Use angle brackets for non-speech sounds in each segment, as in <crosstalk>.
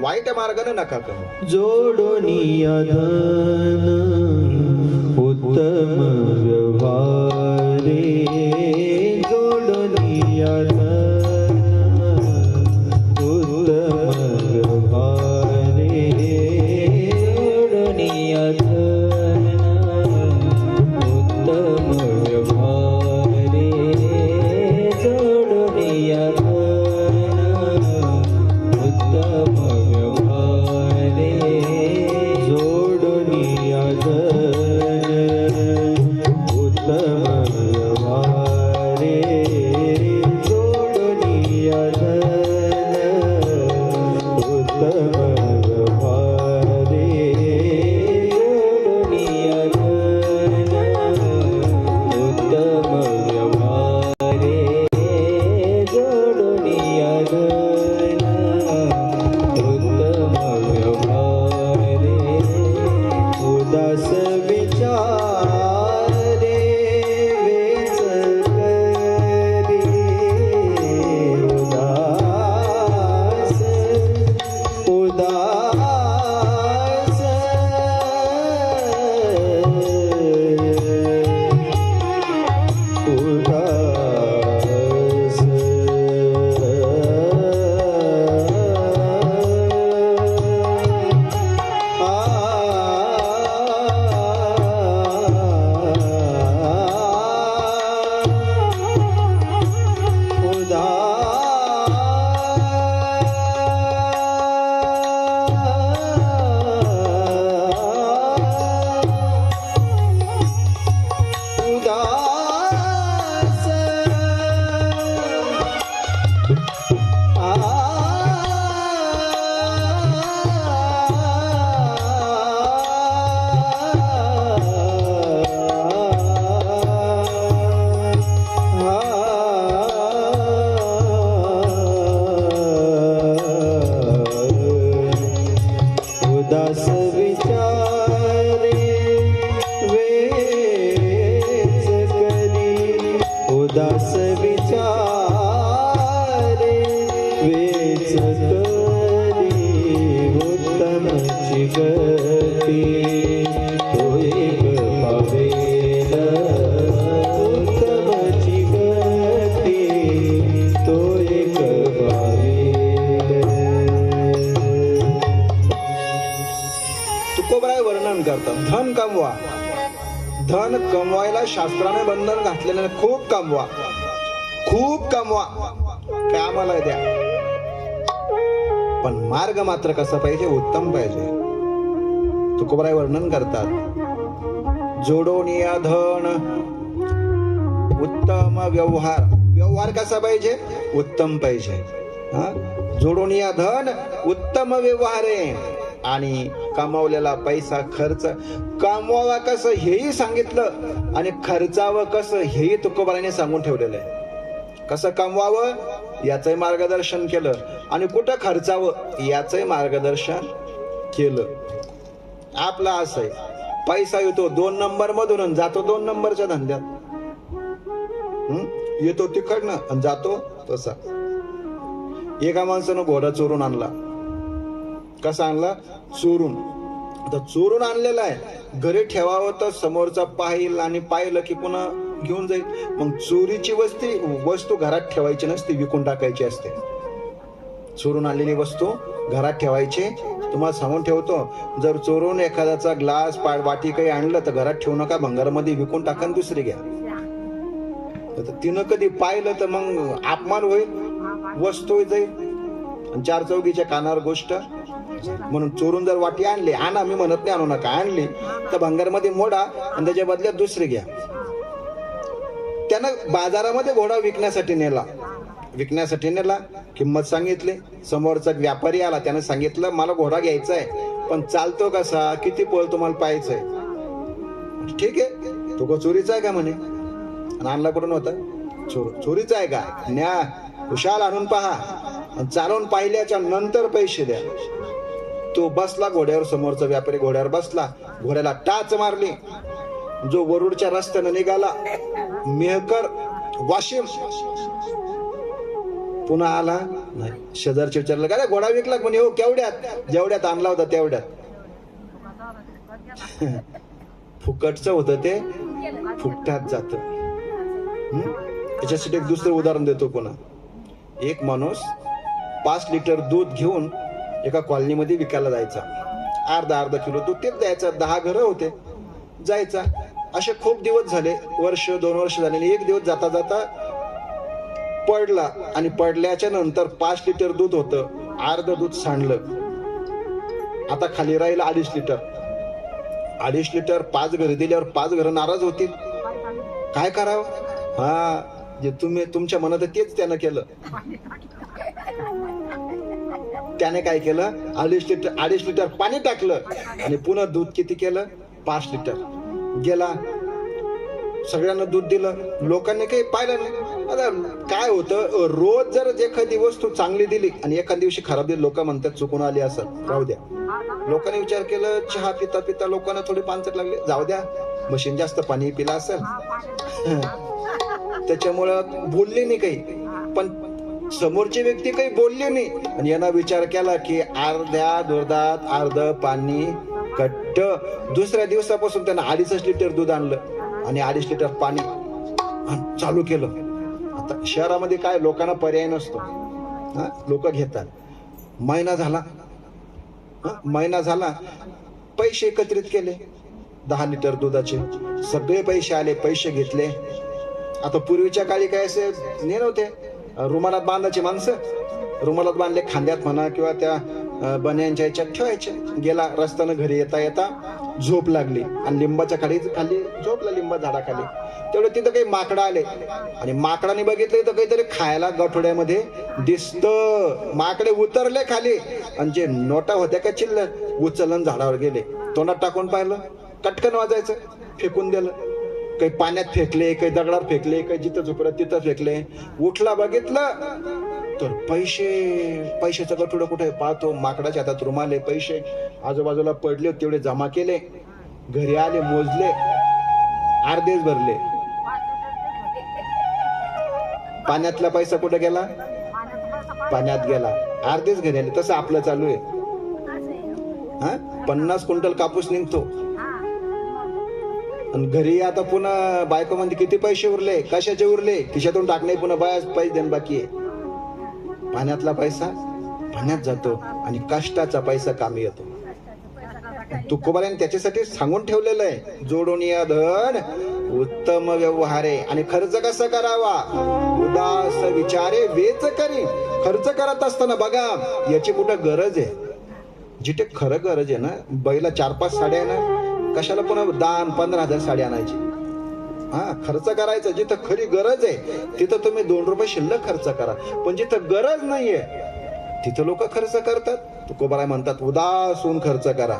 वाईट मार्गाने नका करू. जोडोनी उत्तम धन कमवायला शास्त्राने बंधन घातलेलं नाही. खूप कमवा. खूप कमवा. कामाला द्या पण मार्ग मात्र कसा पाहिजे? उत्तम पाहिजे. तुकोबराय वर्णन करतात. जोडोनिया धन उत्तम व्यवहार. व्यवहार कसा पाहिजे? उत्तम पाहिजे. हा? जोडोनिया धन उत्तम व्यवहार. आहे आणि कमावलेला पैसा खर्च. कमवावा कसं हेही सांगितलं आणि खर्चावं कसं हेही तुकोबाराने सांगून ठेवलेलं आहे. कसं कमवावं? याचंही मार्गदर्शन केलं. आणि कुठं खर्चावं? याचंही मार्गदर्शन केलं. आपला असं आहे. पैसा येतो दोन नंबर मधून आणि जातो दोन नंबरच्या धंद्यात. येतो तिकडनं आणि जातो तसा. एका माणसानं घोडा चोरून आणला. कसा आणला चोरून. आता चोरून आणलेला आहे. घरी ठेवावं तर समोरचा पाहिल आणि पाहिलं की पुन्हा घेऊन जाईल. मग चोरीची वस्ती वस्तू घरात ठेवायची नसते विकून टाकायची असते. चोरून आणलेली वस्तू घरात ठेवायची. तुम्हाला सांगून ठेवतो जर चोरून एखाद्याचा ग्लास पाड वाटी काही आणलं तर घरात ठेवू नका भंगारामध्ये विकून टाका दुसरी घ्या. तर तिनं कधी पाहिलं तर मग अपमान होईल वस्तू जाईल. चार चौकीच्या कानावर गोष्ट. म्हणून चोरून जर वाटी आणली आणा मी म्हणत नाही आणू नका. आणली तर भंगारमध्ये मोडा आणि त्याच्या बदल्यात दुसरी घ्या. त्यानं बाजारामध्ये घोडा विकण्यासाठी नेला. विकण्यासाठी नेला किंमत सांगितली. समोरचा व्यापारी आला त्यानं सांगितलं मला घोडा घ्यायचा आहे पण चालतो कसा? किती पळ तुम्हाला पाहायचंय? ठीक आहे. तो का चोरीचा आहे का म्हणे? आणला कुठून होता? चोर चोरीचा आहे का? न्या खुशाल आणून पहा. चालवून पाहिल्याच्या नंतर पैसे द्या. तो बसला घोड्यावर समोरचा व्यापारी घोड्यावर बसला घोड्याला टाच मारली. जो वरुडच्या रस्त्यानं निघाला मेहकर वाशिम. पुन्हा आला नाही शेजारचे विचारलं का घोडा विकला म्हणे हो केवढ्यात? जेवढ्यात आणला होता तेवढ्यात. <laughs> फुकटचं होतं ते फुकट्यात जात. याच्यासाठी एक दुसरं उदाहरण देतो पुन्हा. एक माणूस पाच लिटर दूध घेऊन एका कॉलनीमध्ये विकायला जायचा. अर्धा अर्धा किलो दूध तेच द्यायचा. दहा घरं होते. जायचा. असे खूप दिवस झाले. वर्ष दोन वर्ष झाले आणि एक दिवस जाता जाता पडला आणि पडल्याच्या नंतर पाच लिटर दूध होतं. अर्ध दूध सांडलं. आता खाली राहील अडीच लिटर. अडीच लिटर पाच घरं दिल्यावर पाच घरं नाराज होतील. काय करावं? हा जे तुम्ही तुमच्या मनात तेच त्यानं केलं. त्याने काय केलं? अडीच लिटर अडीच लिटर पाणी टाकलं आणि पुन्हा दूध किती केलं? पाच लिटर. गेला. सगळ्यांना दूध दिलं. लोकांनी काही पाहिलं नाही. आता काय होतं? रोज जर एखादी वस्तू चांगली दिली आणि एखाद्या दिवशी खराब दिली लोक म्हणतात चुकून आली असं. राहू द्या. लोकांनी विचार केलं चहा पिता पिता लोकांना थोडी पानसट लागली. जाऊ द्या. मशीन जास्त पाणी पिला असेल. <laughs> त्याच्यामुळं बोलले नाही काही. पण समोरची व्यक्ती काही बोलली नाही. आणि यांना विचार केला की अर्ध्या दुर्धात अर्ध पाणी कट्ट दुसऱ्या दिवसापासून त्यांना अडीचच लिटर दूध आणलं. आणि अडीच लिटर पाणी चालू केलं. आता शहरामध्ये काय लोकांना पर्याय नसतो. हा? लोक घेतात. महिना झाला. महिना झाला. पैसे एकत्रित केले. दहा लिटर दुधाचे. सगळे पैसे आले पैसे घेतले. आता पूर्वीच्या काळी काय असे ने नव्हते रुमालात बांधायची माणसं? रुमालात बांधले खांद्यात म्हणा किंवा त्या बन्यांच्या याच्यात ठेवायचे. गेला रस्त्यानं घरी येता येता झोप लागली. आणि लिंबाच्या खाली खाली झोपला लिंबा झाडाखाली. तेवढे तिथं काही माकडं आले. आणि माकडाने बघितलं तर काहीतरी खायला गठोड्यामध्ये दिसत. माकडे उतरले खाली. आणि जे नोटा होत्या का चिल्ल उचलन झाडावर गेले. तोंडात टाकून पाहिलं. कटकन वाजायचं. फेकून दिलं. काही पाण्यात फेकले काही दगडात फेकले काही जिथं झुपडं तिथं फेकले. उठला बघितलं तर पैसे पैशाचं गठुडं कुठे पाहतो माकडाच्या हातात रुमाले पैसे. आजूबाजूला पडले तेवढे जमा केले. घरी आले मोजले. अर्धेच भरले. पाण्यातला पैसा कुठे गेला? पाण्यात गेला. अर्धेच घरी आले. तसं आपलं चालू आहे. हा? पन्नास क्विंटल कापूस निघतो. आणि घरी आता पुन्हा बायको म्हणते किती पैसे उरले? कशाचे उरले? खिशातून टाकणे पुन्हा बायाच पैसे देणं बाकी आहे. पाण्यातला पैसा पाण्यात जातो आणि कष्टाचा पैसा कामी येतो. तुकोबाने त्याच्यासाठी सांगून ठेवलेलं आहे जोडून या धन उत्तम व्यवहारे आणि खर्च कसा करावा? उदास विचारे वेच करी. खर्च करत असताना बघा याची कुठं गरज आहे? जिथे खरं गरज आहे ना बैला चार पाच साड्या आहे ना कशाला पुन्हा दान पंधरा हजार साडी आणायची? हा खर्च करायचा. जिथं खरी गरज आहे तिथं तुम्ही दोन रुपये शिल्लक खर्च करा. पण जिथं गरज नाहीये तिथं लोक खर्च करतात. तुकोबाराय म्हणतात उदास होऊन खर्च करा.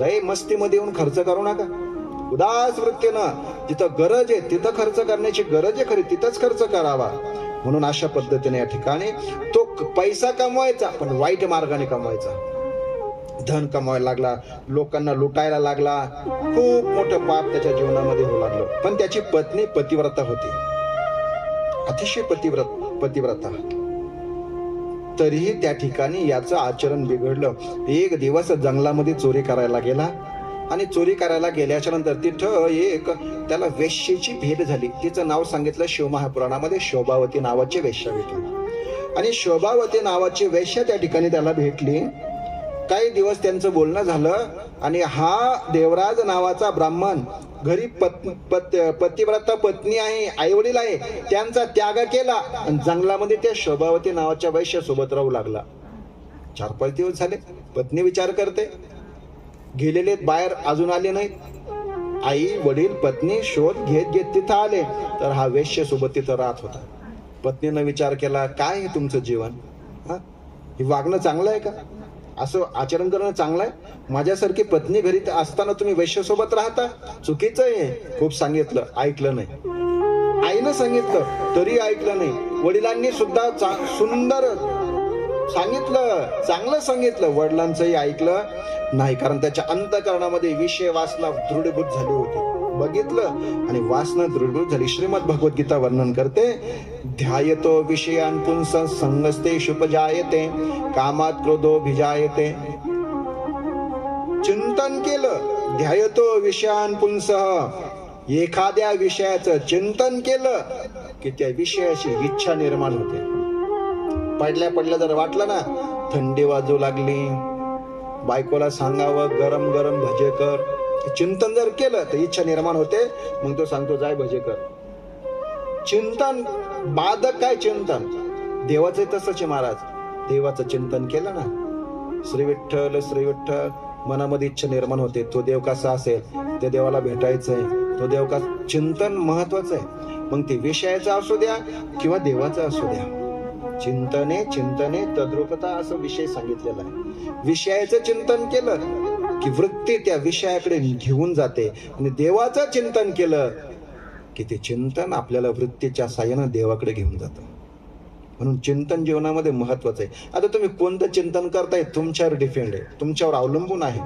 लय मस्तीमध्ये येऊन खर्च करू नका. उदास वृत्तीनं जिथं गरज आहे तिथं खर्च करण्याची गरज आहे खरी तिथंच खर्च करावा. म्हणून अशा पद्धतीने या ठिकाणी तो पैसा कमवायचा पण वाईट मार्गाने कमवायचा. धन कमवायला लागला लोकांना लुटायला लागला. खूप मोठं पाप त्याच्या जीवनामध्ये होऊ लागलं. पण त्याची पत्नी पतिव्रता होती. अतिशय पतिव्रत पतिव्रता. तरीही त्या ठिकाणी याचं आचरण बिघडलं. एक दिवस जंगलामध्ये चोरी करायला गेला आणि चोरी करायला गेल्याच्यानंतर तिथं एक त्याला वेश्येची भेट झाली. तिचं नाव सांगितलं शिवमहापुराणामध्ये शोभावती नावाची वेश्या भेटली. आणि शोभावती नावाची वेश्या त्या ठिकाणी त्याला भेटली. काही दिवस त्यांचं बोलणं झालं आणि हा देवराज नावाचा ब्राह्मण घरी पत, पत, पतिव्रता पत्नी आहे आई वडील आहे त्यांचा त्याग केला आणि जंगलामध्ये त्या शोभावती नावाच्या वैश्यासोबत राहू लागला. चार पाच दिवस झाले पत्नी विचार करते. गेलेले बाहेर अजून आले नाहीत. आई वडील पत्नी शोध घेत घेत तिथं आले तर हा वैश्य सोबत तिथं राहत होता. पत्नीनं विचार केला काय आहे तुमचं जीवन? हा? हे वागणं चांगलं आहे का? असं आचरण करणं चांगलं आहे माझ्यासारखी पत्नी घरी असताना तुम्ही वैश्यासोबत राहता? चुकीचं आहे. खूप सांगितलं. ऐकलं नाही. आईनं सांगितलं तरी ऐकलं नाही. वडिलांनी सुद्धा सुंदर सांगितलं चांगलं सांगितलं. वडिलांचंही ऐकलं नाही कारण त्याच्या अंतकरणामध्ये विषय वाचला दृढभूत झाली होती. बघितलं आणि वासना दृढ झाली. श्रीमद भगवद्गीता वर्णन करते ध्यायतो विषयान पुंस संगस्ते शुपजायते कामात क्रोधो भिजायते. चिंतन केलं ध्यायतो विषयान पुंस. एखाद्या विषयाचं चिंतन केलं की त्या विषयाची इच्छा निर्माण होते. पडल्या पडल्या जर वाटलं ना थंडी वाजू लागली. बायकोला सांगावं गरम गरम भजे कर. चिंतन जर केलं तर इच्छा निर्माण होते. मग तो सांगतो जाय भजे कर चिंतन बाधक काय चिंतन? देवाचं तसंच महाराज. देवाचं चिंतन केलं ना श्री विठ्ठल श्री विठ्ठल मनामध्ये इच्छा निर्माण होते. तो देव कसा असेल? त्या देवाला भेटायचंय तो देव का चिंतन महत्वाचं आहे. मग ते विषयाचं असू द्या किंवा देवाचं असू द्या. चिंतने चिंतने तद्रुपता असं विषय सांगितलेला आहे. विषयाचं चिंतन केलं की वृत्ती त्या विषयाकडे घेऊन जाते. आणि देवाचं चिंतन केलं की ते चिंतन आपल्याला वृत्तीच्या साह्यानं देवाकडे घेऊन जातं. म्हणून चिंतन जीवनामध्ये महत्वाचं आहे. आता तुम्ही कोणतं चिंतन करताय? तुमच्यावर डिपेंड आहे. तुमच्यावर अवलंबून आहे.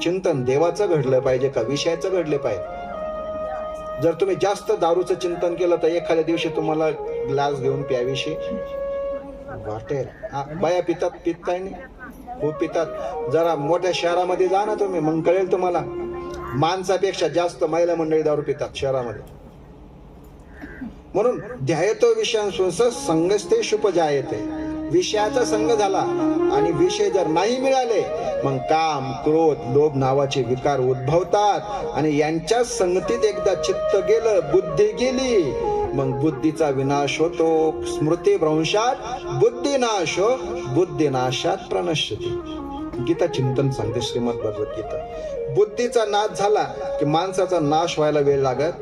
चिंतन देवाचं घडलं पाहिजे का विषयाचं घडले पाहिजे? जर तुम्ही जास्त दारूचं चिंतन केलं तर एखाद्या दिवशी तुम्हाला ग्लास घेऊन प्याविषयी वाटेल. बाया पितात पित काय नाही. खूप पितात. जरा मोठ्या शहरामध्ये जा ना तुम्ही मग कळेल तुम्हाला. माणसापेक्षा जास्त महिला मंडळी दारू पितात शहरामध्ये. म्हणून ध्यायतो विषयांस संगस्ते शुपजायते. विषयाचा संग झाला आणि विषय जर नाही मिळाले मग काम क्रोध लोभ नावाचे विकार उद्भवतात. आणि यांच्या संगतीत एकदा चित्त गेलं बुद्धी गेली मग बुद्धीचा विनाश होतो. स्मृती भ्रंशात बुद्धिनाश हो. बुद्धिनाशात प्रणश्यते गीता चिंतन सांगते श्रीमद गीता बुद्धीचा नाश झाला की माणसाचा नाश व्हायला वेळ लागत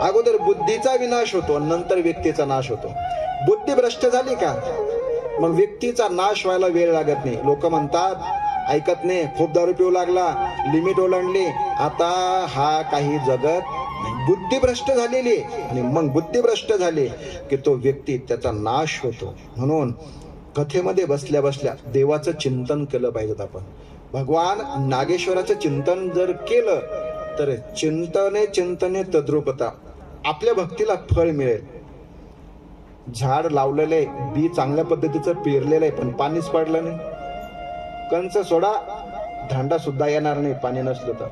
अगोदर बुद्धीचा विनाश होतो आणि नंतर व्यक्तीचा नाश होतो. बुद्धी भ्रष्ट झाली का? मग व्यक्तीचा नाश व्हायला वेळ लागत नाही. लोक म्हणतात ऐकत नाही. खूप दारू पिऊ लागला. लिमिट ओलांडली. आता हा काही जगत बुद्धिभ्रष्ट झालेली आहे. आणि मग बुद्धिभ्रष्ट झाले की तो व्यक्ती त्याचा नाश होतो. म्हणून कथेमध्ये बसल्या बसल्या देवाचं चिंतन केलं पाहिजेत आपण. भगवान नागेश्वराचं चिंतन जर केलं तर चिंतने चिंतने तद्रुपता आपल्या भक्तीला फळ मिळेल. झाड लावलेलं आहे बी चांगल्या पद्धतीचं पेरलेलं आहे पण पाणीच पडलं नाही. कंच सोडा धांडा सुद्धा येणार नाही पाणी नसलं तर.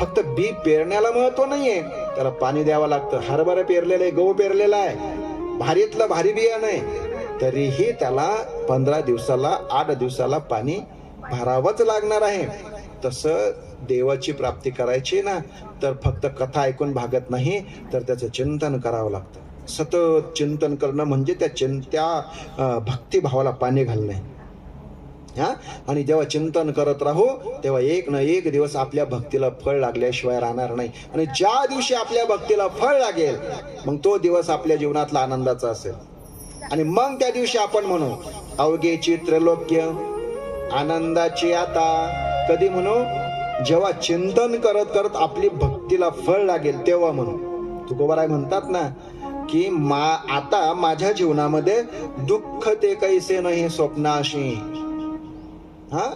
फक्त बी पेरण्याला महत्त्व नाहीये. त्याला पाणी द्यावं लागतं. हरभरा पेरलेलं आहे गहू पेरलेला आहे. भारीतलं भारी बियाणं आहे. तरीही त्याला पंधरा दिवसाला आठ दिवसाला पाणी भरावंच लागणार आहे. तसं देवाची प्राप्ती करायची ना तर फक्त कथा ऐकून भागत नाही तर त्याचं चिंतन करावं लागतं. सतत चिंतन करणं म्हणजे त्या चिंत्या भक्तिभावाला पाणी घालणं हा? आणि जेव्हा चिंतन करत राहू तेव्हा एक ना एक दिवस आपल्या भक्तीला फळ लागल्याशिवाय राहणार नाही. आणि ज्या दिवशी आपल्या भक्तीला फळ लागेल मग तो दिवस आपल्या जीवनातला आनंदाचा असेल. आणि मग त्या दिवशी आपण म्हणू अवघे चित्रलोक्य आनंदाची आता. कधी म्हणू जेव्हा चिंतन करत करत आपली भक्तीला फळ लागेल तेव्हा म्हणू. तुकोबाराय म्हणतात ना की मा आता माझ्या जीवनामध्ये दुःख ते कैसे नाही स्वप्नाशी हा?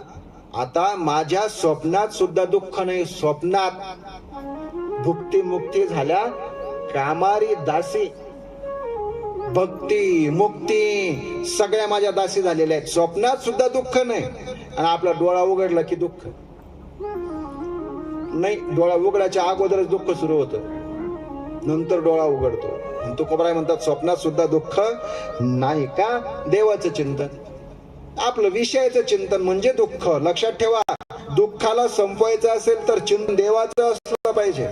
आता माझ्या स्वप्नात सुद्धा दुःख नाही. स्वप्नात भुक्ती मुक्ती झाल्या. कामारी दासी भक्ती मुक्ती सगळ्या माझ्या दासी झालेल्या आहेत. स्वप्नात सुद्धा दुःख नाही. आणि आपला डोळा उघडला की दुःख. नाही डोळा उघडायच्या अगोदरच दुःख सुरू होतं. नंतर डोळा उघडतो. तुकोबराय म्हणतात स्वप्नात सुद्धा दुःख नाही का? देवाचं चिंतन. आपलं विषयाचं चिंतन म्हणजे दुःख. लक्षात ठेवा दुःखाला संपवायचं असेल तर चिंतन देवाचं असलं पाहिजे.